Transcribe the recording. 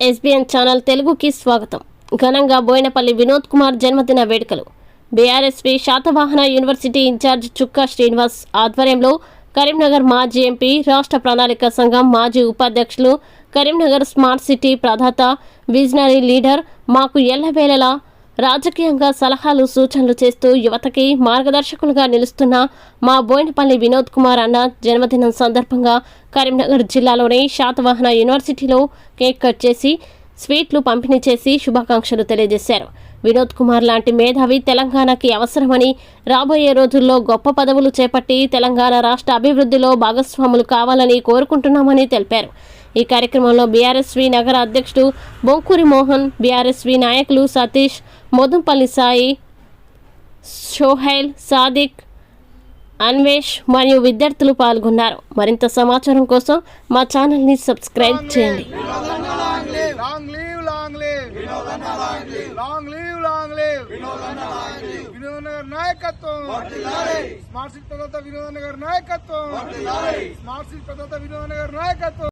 SBN channel తెలుగుకి స్వాగతం. ఘనంగా బోయినపల్లి వినోద్ కుమార్ జన్మదిన వేడుకలు. BRSP Satavahana university incharge Chukka Srinivas ఆధ్వర్యంలో కరీంనగర్ మాజీ ఎంపీ రాష్ట్ర ప్రణాళిక సంఘం మాజీ ఉపాధ్యక్షులు కరీంనగర్ స్మార్ట్ సిటీ ప్రదాత విజనరీ లీడర్ మాకు ఎల్లవేళలా రాజకీయంగా సలహాలు సూచనలు చేస్తూ యువతకి మార్గదర్శకులుగా నిలుస్తున్న మా బోయినపల్లి వినోద్ కుమార్ అన్న జన్మదినం సందర్భంగా కరీంనగర్ జిల్లాలోని శాతవాహన యూనివర్సిటీలో కేక్ కట్ చేసి స్వీట్లు పంపిణీ చేసి శుభాకాంక్షలు తెలియజేశారు. వినోద్ కుమార్ లాంటి మేధావి తెలంగాణకి అవసరమని రాబోయే రోజుల్లో గొప్ప పదవులు చేపట్టి తెలంగాణ రాష్ట్ర అభివృద్ధిలో భాగస్వాములు కావాలని కోరుకుంటున్నామని తెలిపారు. ఈ కార్యక్రమంలో బీఆర్ఎస్వి నగర అధ్యక్షుడు బొంకూరి మోహన్ బీఆర్ఎస్వి నాయకులు సతీష్ మోదంపల్లి సాయి షోహైల్ సాదిక్ అన్వేష్ మరియు విద్యార్థులు పాల్గొన్నారు. మరింత సమాచారం కోసం మా ఛానల్ని సబ్స్క్రైబ్ చేయండి. స్మార్ట్ సిటీ ప్రదాత స్మార్ట్ సిటీ ప్రదాత నాయకత్వం.